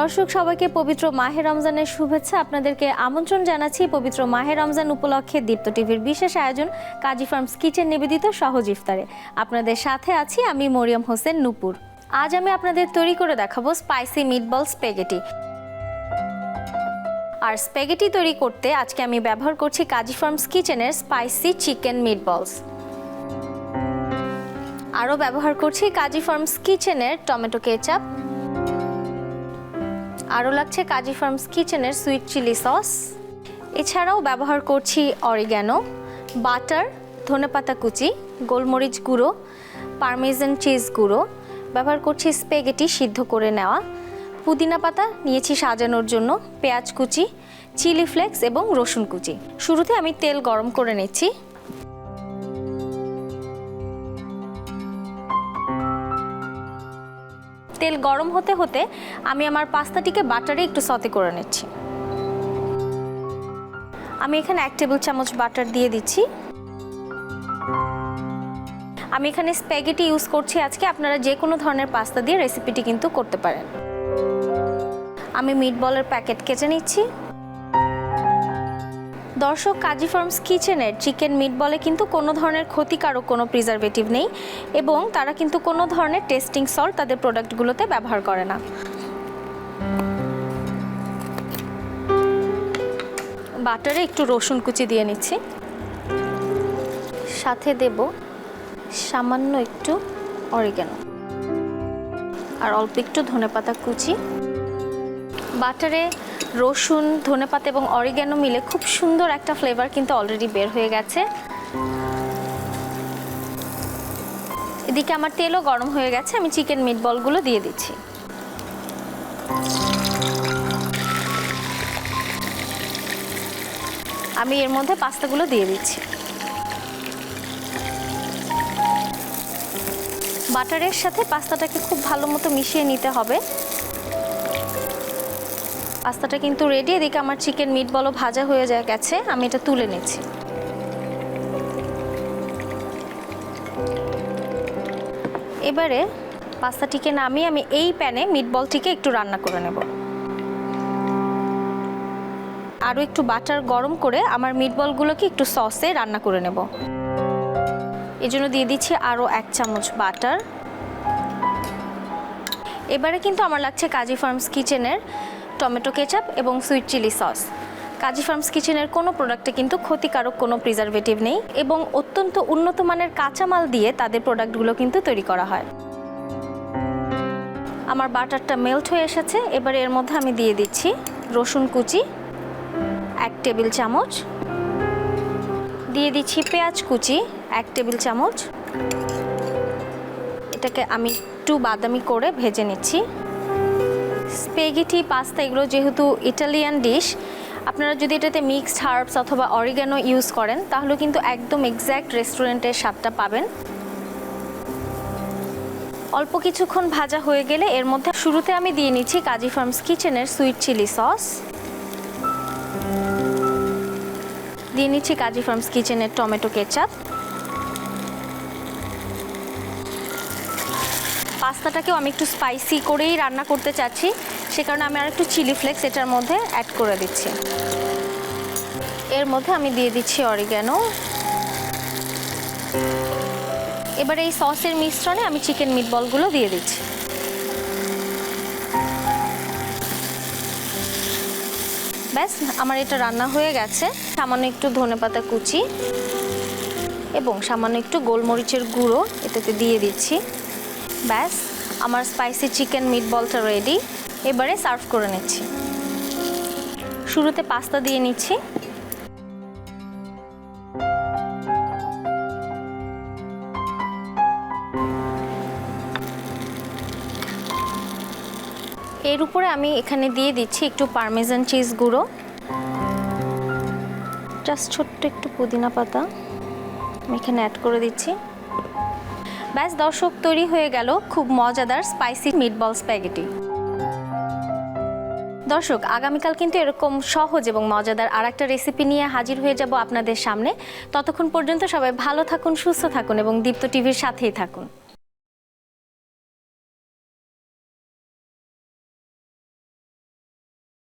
দর্শক, সবাইকে পবিত্র মাহে রমজানের শুভেচ্ছা। আপনাদেরকে আমন্ত্রণ জানাচ্ছি পবিত্র মাহে রমজান উপলক্ষে দীপ্ত টিভির বিশেষ আয়োজন, কাজী ফার্মস কিচেন নিবেদিত সহজ ইফতারে। আপনাদের সাথে আছি আমি মরিয়ম হোসেন নুপুর। আজ আমি আপনাদের তৈরি করে দেখাবো স্পাইসি মিটবল স্পেগেটি। আর স্পেগেটি তৈরি করতে আজকে আমি ব্যবহার করছি কাজী ফার্মস কিচেনের স্পাইসি চিকেন মিটবলস। আরও ব্যবহার করছি কাজী ফার্মস কিচেনের টমেটো কেচাপ। আরও লাগছে কাজী ফার্মস কিচেনের সুইট চিলি সস। এছাড়াও ব্যবহার করছি অরিগ্যানো, বাটার, ধনেপাতা কুচি, গোলমরিচ গুঁড়ো, পারমেজান চিজ গুঁড়ো। ব্যবহার করছি স্পেগেটি সিদ্ধ করে নেওয়া। পুদিনা পাতা নিয়েছি সাজানোর জন্য, পেঁয়াজ কুচি, চিলি ফ্লেক্স এবং রসুন কুচি। শুরুতে আমি তেল গরম করে নিচ্ছি। তেল গরম হতে হতে আমি আমার পাস্তাটিকে বাটারে একটু সতে করে নিচ্ছি। আমি এখানে এক টেবিল চামচ বাটার দিয়ে দিচ্ছি। আমি এখানে স্প্যাগেটি ইউজ করছি আজকে, আপনারা যে কোনো ধরনের পাস্তা দিয়ে রেসিপিটি কিন্তু করতে পারেন। আমি মিট বলের প্যাকেট কেটে নিচ্ছি। দর্শক, কাজী ফার্মস কিচেনের চিকেন মিট বলে কিন্তু কোনো ধরনের ক্ষতিকারক কোনো প্রিজারভেটিভ নেই এবং তারা কিন্তু কোনো ধরনের টেস্টিং সল্ট তাদের প্রোডাক্টগুলোতে ব্যবহার করে না। বাটারে একটু রসুন কুচি দিয়ে নিচ্ছি। সাথে দেব সামান্য একটু অরিগ্যানো আর অল্প একটু ধনেপাতা কুচি। বাটারে, রসুন, ধনেপাতা এবং অরিগ্যানো মিলে খুব সুন্দর একটা ফ্লেভার কিন্তু অলরেডি বের হয়ে গেছে। এদিকে আমার তেলও গরম হয়ে গেছে, আমি চিকেন মিট বলগুলো দিয়ে দিচ্ছি। আমি এর মধ্যে পাস্তাগুলো দিয়ে দিচ্ছি। বাটারের সাথে পাস্তাটাকে খুব ভালো মতো মিশিয়ে নিতে হবে। পাস্তাটা কিন্তু রেডি এদিকে আমার চিকেন মিট বলো ভাজা হয়ে যায় গেছে, আমি এটা তুলে নিচ্ছি। এবারে পাস্তাটিকে নামিয়ে আমি এই প্যানে মিটবলটিকে একটু রান্না করে নেব। আরও একটু বাটার গরম করে আমার মিটবলগুলোকে একটু সসে রান্না করে নেব। এই জন্য দিয়ে দিচ্ছি আরও এক চামচ বাটার। এবারে কিন্তু আমার লাগছে কাজী ফার্মস কিচেনের টমেটো কেচাপ এবং sweet chili sauce. Kazi Farms কিচেনের কোনো প্রোডাক্টে কিন্তু ক্ষতিকারক কোনো প্রিজারভেটিভ নেই এবং অত্যন্ত উন্নত মানের কাঁচামাল দিয়ে তাদের প্রোডাক্টগুলো কিন্তু তৈরি করা হয়। আমার বাটারটা মেল্ট হয়ে এসেছে, এবারে এর মধ্যে আমি দিয়ে দিচ্ছি রসুন কুচি, এক টেবিল চামচ। দিয়ে দিচ্ছি পেঁয়াজ কুচি, এক টেবিল চামচ। এটাকে আমি একটু বাদামি করে ভেজে নিচ্ছি। স্পেগেটি, পাস্তা, এগুলো যেহেতু ইটালিয়ান ডিশ, আপনারা যদি এটাতে মিক্সড হার্বস অথবা অরিগানো ইউজ করেন, তাহলে কিন্তু একদম এক্স্যাক্ট রেস্টুরেন্টের স্বাদটা পাবেন। অল্প কিছুক্ষণ ভাজা হয়ে গেলে এর মধ্যে শুরুতে আমি দিয়ে নিচ্ছি কাজী ফার্মস কিচেনের সুইট চিলি সস। দিয়ে নিচ্ছি কাজী ফার্মস কিচেনের টমেটো কেচাপ। পাস্তাটাকেও আমি একটু স্পাইসি করেই রান্না করতে চাচ্ছি। সে কারণে আমি আর একটু চিলি ফ্লেক্স এটার মধ্যে অ্যাড করে দিচ্ছি। এর মধ্যে আমি দিয়ে দিচ্ছি অরিগ্যানো এবার এই সসের মিশ্রণে আমি চিকেন মিটবলগুলো দিয়ে দিচ্ছি। ব্যাস, আমার এটা রান্না হয়ে গেছে। সামান্য একটু ধনেপাতা কুচি এবং সামান্য একটু গোলমরিচের গুঁড়ো এটাতে দিয়ে দিচ্ছি। ব্যাস। আমার স্পাইসি চিকেন মিটবলটা রেডি এবারে সার্ভ করে নিচ্ছি। শুরুতে পাস্তা দিয়ে নিচ্ছি। এর উপরে আমি এখানে দিয়ে দিচ্ছি একটু পারমেজান চিজ গুঁড়ো। জাস্ট ছোট্ট একটু পুদিনা পাতা। আমি এখানে অ্যাড করে দিচ্ছি। ব্যাস, দর্শক তৈরি হয়ে গেল খুব মজাদার স্পাইসি মিটবল স্প্যাগেটি দর্শক, আগামীকাল কিন্তু এরকম সহজ এবং মজাদার আর একটা রেসিপি নিয়ে হাজির হয়ে যাব আপনাদের সামনে। ততক্ষণ পর্যন্ত সবাই ভালো থাকুন, সুস্থ থাকুন এবং দীপ্ত টিভির সাথেই থাকুন।